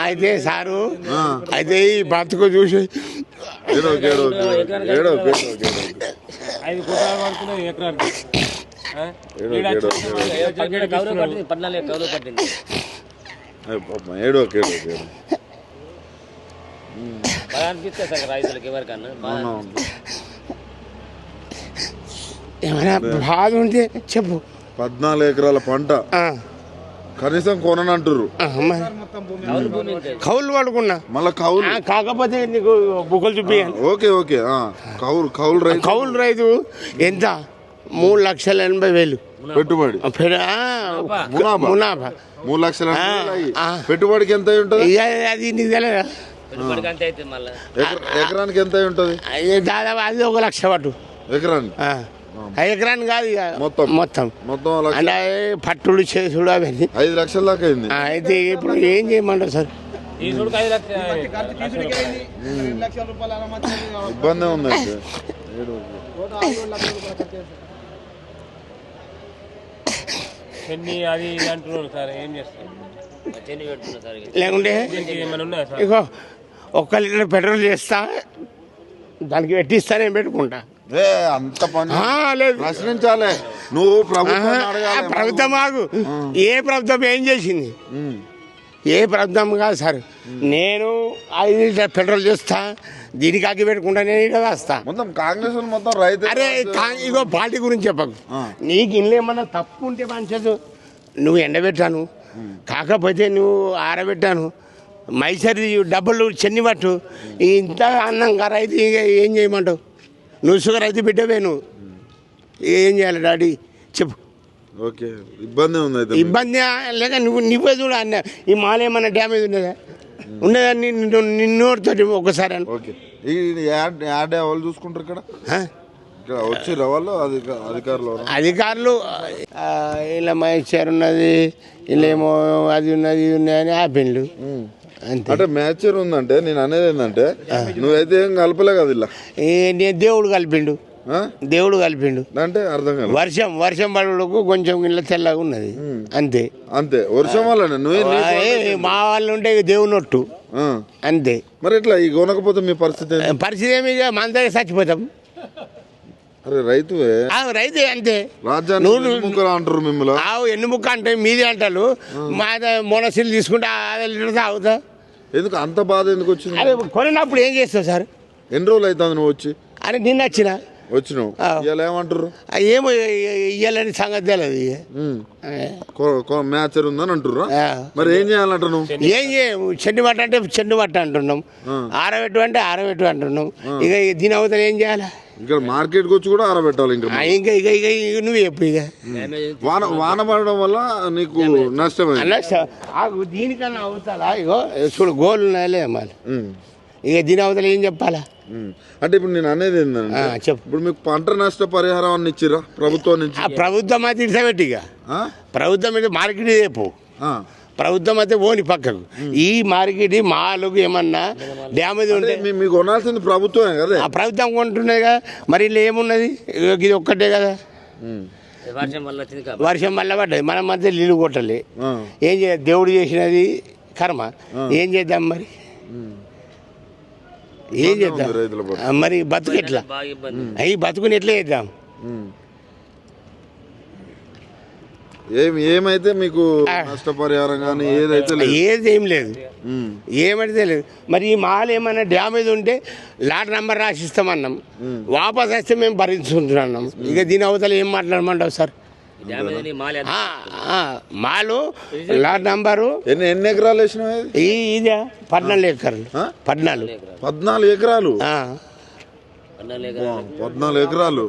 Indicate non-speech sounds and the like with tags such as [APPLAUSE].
అయితే సారు అయితే ఈ బతుకు చూసి ఏడో ఏమైనా బాధ ఉంటే చెప్పు. పద్నాలుగు ఎకరాల పంట. ఆ, కనీసం మరి కౌలు భూమి ఉంటుంది కౌలు పడుకున్నా మళ్ళా కౌలు. కాకపోతే నీకు బుక్కలు చూపించాలి ఓకే ఓకే. కౌలు కౌలు రైతు. కౌలు రైతు ఎంత? మూడు లక్షల ఎనభై వేలు. పెట్టుబడి. మునాభా. మూడు లక్షల. పెట్టుబడికి ఎంత అయి ఉంటుంది? అది నీకు తెలియదా ఎకరానికి ఎంత అయి ఉంటుంది? దాదాపు అది ఒక లక్ష పట్టు. ఎకరానికి? ఆ ఎకరాన్ని కాదు ఇక. మొత్తం. మొత్తం. మొత్తం లక్ష. అంటే పట్టుడు చేసుడు అవన్నీ. ఐదు లక్షల దాకా అయింది. అయితే ఇప్పుడు ఏం చేయమంటారు సార్? ఐదు ఇబ్బంది ఉంది. [LAUGHS] చెన్ని అది అంటున్నారు సార్ ఏం చేస్తారు. లేకుంటే ఇగో ఒక్క లీటర్ పెట్రోల్ చేస్తా దానికి పెట్టిస్తా నేను పెట్టుకుంటా. అంత పని లేదు. ప్రశ్నించాలి. నువ్వు ప్రభుత్వం ప్రభుత్వం ఆగు. ఏ ప్రభుత్వం ఏం చేసింది. ఏ ప్రభుత్వం కాదు సార్. నేను ఐదు లీటర్ పెట్రోల్ చేస్తా దీనికి అగ్గి పెట్టుకుంటా నేను ఇక్కడ వస్తా. మొత్తం కాంగ్రెస్ మొత్తం రైతు అరే ఇగో పార్టీ గురించి చెప్పకు. నీకు ఇల్లు ఏమన్నా తప్పు ఉంటే మంచదు. నువ్వు ఎండబెట్టాను. కాకపోతే నువ్వు ఆరబెట్టాను. మైసరి డబ్బులు చెన్ని పట్టు ఇంత అన్నంగా రైతు ఏం చేయమంటావు? నువ్వు షుగర్ అయితే బిడ్డవే నువ్వు. ఏం చేయాలి డాడీ? చెప్పు. ఓకే ఇబ్బంది ఉంది. ఇబ్బంది లేక నువ్వు నువ్వే చూడ అన్న. ఈ మాల ఏమన్నా డ్యామేజ్ ఉన్నదా? ఉన్నదా? నిన్ను నిన్నోడితోటి ఒకసారి యాడ్ వాళ్ళు చూసుకుంటారు ఇక్కడ? వచ్చి అధికారులు? అధికారులు ఇలా మహేశ్వర్ ఉన్నది ఇలా ఏమో అది ఉన్నది ఇది ఆపిండు అంతే అంటే మ్యాచర్ ఉందంటే నేను అనేది ఏంటంటే నువ్వైతే ఏం కలపలే కదా ఇలా. నేను దేవుడు కలిపిండు? దేవుడు కలిపిండు. అంటే అర్థం కాదు వర్షం వర్షం పడుకు కొంచెం ఇళ్ళ తెల్లగా ఉన్నది. అంతే. అంతే. వర్షం ఏ, మా వాళ్ళు ఉంటే ఇక దేవుని ఒట్టు ఆ. అంతే. మరి ఎట్లా ఈ కొనకపోతే మీ పరిస్థితి? పరిస్థితి ఏమి మన దగ్గర చచ్చిపోతాం. అరే రైతువే. ఆ, రైతే అంతే. రాజ్యాన్ని అంటారు మిమ్మల్ని? ఎన్ని ముక్క అంటే మీది అంటారు. మా మొనసీలు తీసుకుంటే లీటర్ తాగుతా. ఎందుకు అంత బాధ ఎందుకు వచ్చింది? అదే కొనినప్పుడు ఏం చేస్తావు సార్? ఎన్ని రోజులు అవుతుంది నువ్వు వచ్చి? అని నిన్న వచ్చిన వచ్చినావు. ఇవాళ ఏమంటారు ఏమో ఇయ్యాలని సంగతి తెలియదు మ్యాచర్ ఉందని అంటుర్రా? ఆ. మరి ఏం చేయాలంట నువ్వు ఏం చేయము చెండు బట్ట అంటే చెండు బట్ట అంటున్నాం. ఆరబెట్టు అంటే ఆరబెట్టు అంటున్నాం. ఇక దీని అవతల ఏం చేయాలి? ఇక్కడ మార్కెట్కి వచ్చి కూడా ఆరబెట్టాలి ఇంకా ఇంకా ఇక ఇక నువ్వు చెప్పు ఇక వాన వాన పడడం వల్ల నీకు ఆగు దీనికన్నా అవుతాలా ఇగో చూడు గోలు ఉన్నాయలే ఉమ్. ఇక దీని అవతల ఏం చెప్పాలా. అంటే ఇప్పుడు నేను అనేది ఏంటంటే చెప్పు. ఇప్పుడు మీకు పంట నష్ట పరిహారం అని ఇచ్చిరా? ప్రభుత్వం నుంచి? ఆ ప్రభుత్వం అయితే ఇడిసబెట్టి ఇక. ఆ? ప్రభుత్వం అయితే మార్కెట్ చెప్పు. ఆ. ప్రభుత్వం అయితే ఓని పక్కకు. ఈ మార్కెట్ మాలకు ఏమన్నా డ్యామేజ్ ఉంటే మీకు కొనాల్సింది ప్రభుత్వమే కదా ఆ ప్రభుత్వం కొంటున్నది కదా. మరి ఇలా ఏమున్నది? ఇది ఒక్కటే కదా. వర్షం వల్ల వచ్చింది కాబట్టి. వర్షం వల్ల పడ్డది. మనం మధ్య నీళ్ళు కొట్టాలి. ఏం చేయ దేవుడు చేసినది కర్మ. ఏం చేద్దాం మరి? ఏం చేద్దాం? మరి బతుకు ఎట్లా అవి బతుకుని ఎట్లా చేద్దాం? ఉమ్. ఏం ఏమైతే మీకు నష్టపరిహారం కానీ ఏదైతే లేదు. ఏది ఏం లేదు. ఏమంటే లేదు. మరి ఈ మాల్ ఏమైనా డ్యామేజ్ ఉంటే లాట్ నెంబర్ రాసిస్తామన్నాం. వాపస్ వస్తే మేము భరించుకుంటున్నాం. ఇక దీని అవతల ఏం మాట్లాడమంటావు సార్? మాలి లాట్ నంబరు. ఎన్ని ఎన్ని ఎకరాలు వేసినావు ఇది? ఈ ఇదే పద్నాలుగు ఎకరాలు? పద్నాలుగు. పద్నాలుగు ఎకరాలు. పద్నాలుగు ఎకరాలు.